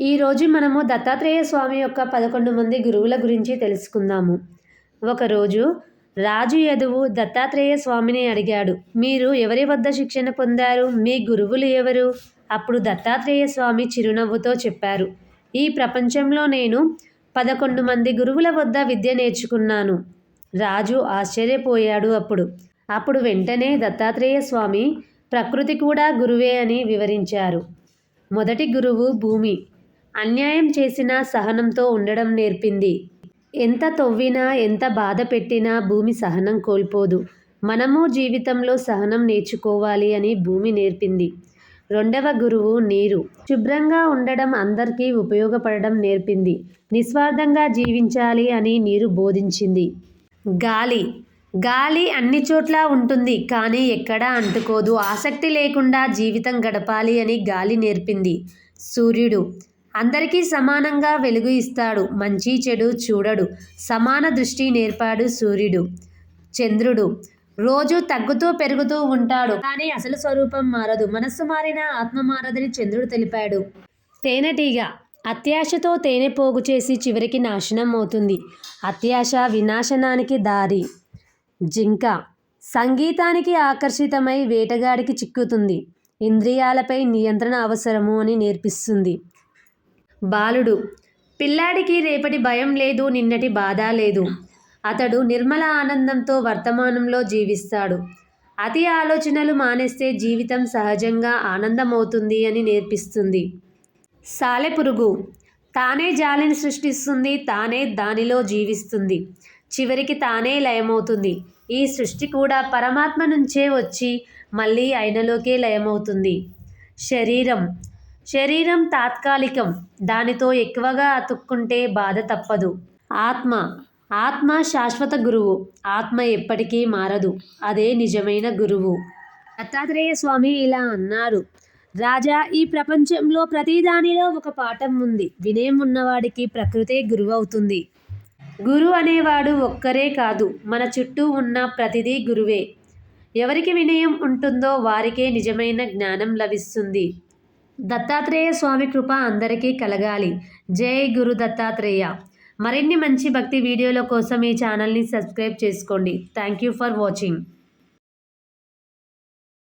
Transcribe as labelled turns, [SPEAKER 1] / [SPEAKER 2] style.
[SPEAKER 1] ఈరోజు మనము దత్తాత్రేయ స్వామి యొక్క పదకొండు మంది గురువుల గురించి తెలుసుకుందాము. ఒకరోజు రాజు యదువు దత్తాత్రేయ స్వామిని అడిగాడు మీరు ఎవరి వద్ద శిక్షణ పొందారు? మీ గురువులు ఎవరు? అప్పుడు దత్తాత్రేయ స్వామి చిరునవ్వుతో చెప్పారు ఈ ప్రపంచంలో నేను పదకొండు మంది గురువుల వద్ద విద్య నేర్చుకున్నాను. రాజు ఆశ్చర్యపోయాడు అప్పుడు అప్పుడు వెంటనే దత్తాత్రేయ స్వామి ప్రకృతి కూడా గురువే అని వివరించారు. మొదటి గురువు భూమి అన్యాయం చేసినా సహనంతో ఉండడం నేర్పింది. ఎంత తవ్వినా ఎంత బాధ పెట్టినా భూమి సహనం కోల్పోదు. మనము జీవితంలో సహనం నేర్చుకోవాలి అని భూమి నేర్పింది. రెండవ గురువు నీరు. శుభ్రంగా ఉండడం అందరికీ ఉపయోగపడడం నేర్పింది. నిస్వార్థంగా జీవించాలి అని నీరు బోధించింది. గాలి. గాలి అన్ని చోట్ల ఉంటుంది కానీ ఎక్కడా అంటుకోదు. ఆసక్తి లేకుండా జీవితం గడపాలి అని గాలి నేర్పింది. సూర్యుడు. అందరికీ సమానంగా వెలుగు ఇస్తాడు. మంచి చెడు చూడడు. సమాన దృష్టి నేర్పాడు సూర్యుడు చంద్రుడు. రోజు తగ్గుతూ పెరుగుతూ ఉంటాడు. కానీ అసలు స్వరూపం మారదు. మనస్సు మారిన ఆత్మ మారదని చంద్రుడు తెలిపాడు. తేనెటీగ అత్యాశతో తేనె పోగు చేసి చివరికి నాశనం అవుతుంది. అత్యాశ వినాశనానికి దారి జింక సంగీతానికి ఆకర్షితమై వేటగాడికి చిక్కుతుంది. ఇంద్రియాలపై నియంత్రణ అవసరము అని నేర్పిస్తుంది. బాలుడు పిల్లాడికి రేపటి భయం లేదు నిన్నటి బాధ లేదు. అతడు నిర్మల ఆనందంతో వర్తమానంలో జీవిస్తాడు. అతి ఆలోచనలు మానేస్తే జీవితం సహజంగా ఆనందమవుతుంది అని నేర్పిస్తుంది. సాలెపురుగు తానే జాలిని సృష్టిస్తుంది తానే దానిలో జీవిస్తుంది. చివరికి తానే లయమవుతుంది. ఈ సృష్టి కూడా పరమాత్మ నుంచే వచ్చి మళ్ళీ అయినలోకే లయమవుతుంది. శరీరం శరీరం తాత్కాలికం. దానితో ఎక్కువగా అతుక్కుంటే బాధ తప్పదు. ఆత్మ. ఆత్మ శాశ్వత గురువు. ఆత్మ ఎప్పటికీ మారదు. అదే నిజమైన గురువు. దత్తాత్రేయ స్వామి ఇలా అన్నారు. రాజా ఈ ప్రపంచంలో ప్రతిదానిలో ఒక పాఠం ఉంది. వినయం ఉన్నవాడికి ప్రకృతే గురువు అవుతుంది. గురు అనేవాడు ఒక్కరే కాదు. మన చుట్టూ ఉన్న ప్రతిదీ గురువే. ఎవరికి వినయం ఉంటుందో వారికే నిజమైన జ్ఞానం లభిస్తుంది. దత్తాత్రేయ స్వామి కృప అందరికీ కలగాలి. జై గురు దత్తాత్రేయ. మరిన్ని మంచి భక్తి వీడియోల కోసం ఈ ఛానల్ని సబ్స్క్రైబ్ చేసుకోండి. Thank you for watching.